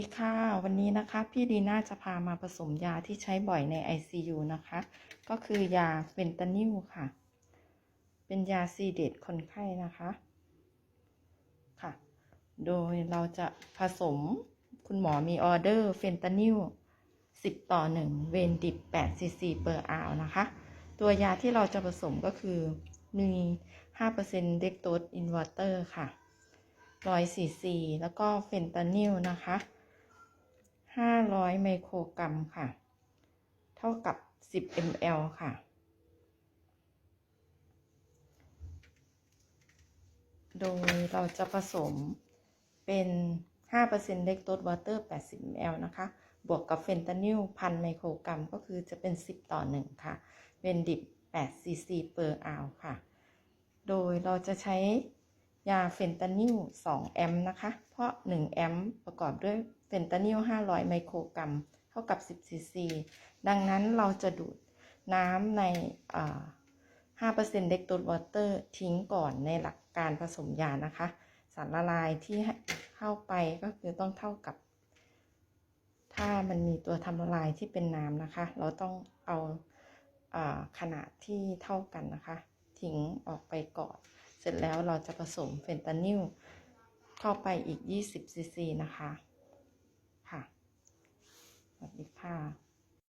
ดีค่ะ วันนี้นะคะพี่ดีน่าจะพามาผสมยาที่ใช้บ่อยใน ICU นะคะ ก็คือยาเฟนตานิลค่ะ เป็นยาซีเดตคนไข้นะคะค่ะ โดยเราจะผสมคุณหมอมีออเดอร์เฟนตานิล10 ต่อ 1 เวนดิบ8ซีซีเปอร์อาวนะคะ ตัวยาที่เราจะผสมก็คือมี5%เด็กโตสอินวอเตอร์ค่ะ100ซีซีแล้วก็เฟนตานิลนะคะ 500 ไมโครกรัมค่ะ เท่ากับ 10 ml ค่ะ โดยเราจะผสมเป็น5%เล็กโตสวอเตอร์ 80 ml นะคะ บวกกับเฟนตานิล1,000ไมโครกรัม ก็คือจะเป็น 10 ต่อ 1 ค่ะ เป็นดิบ8 cc per hour ค่ะ โดยเราจะใช้ยาเฟนตานิล 2 แอมป์นะคะ เพราะ 1 แอมป์ประกอบด้วย นตานิล500 ไมโครกรัม เท่ากับ 10 ซีซี ดังนั้นเราจะดูดน้ำใน5%เล็กตสวอเตอร์ทิ้งก่อนในหลักการผสมยานะคะ สารละลายที่เข้าไปก็คือต้องเท่ากับ ถ้ามันมีตัวทำละลายที่เป็นน้ำนะคะ เราต้องเอาอาขนาดที่เท่ากันนะคะ ทิ้งออกไปก่อน เสร็จแล้วเราจะผสมเฟนตานิลเข้าไปอีก 20ซีซีนะคะ ค่ะ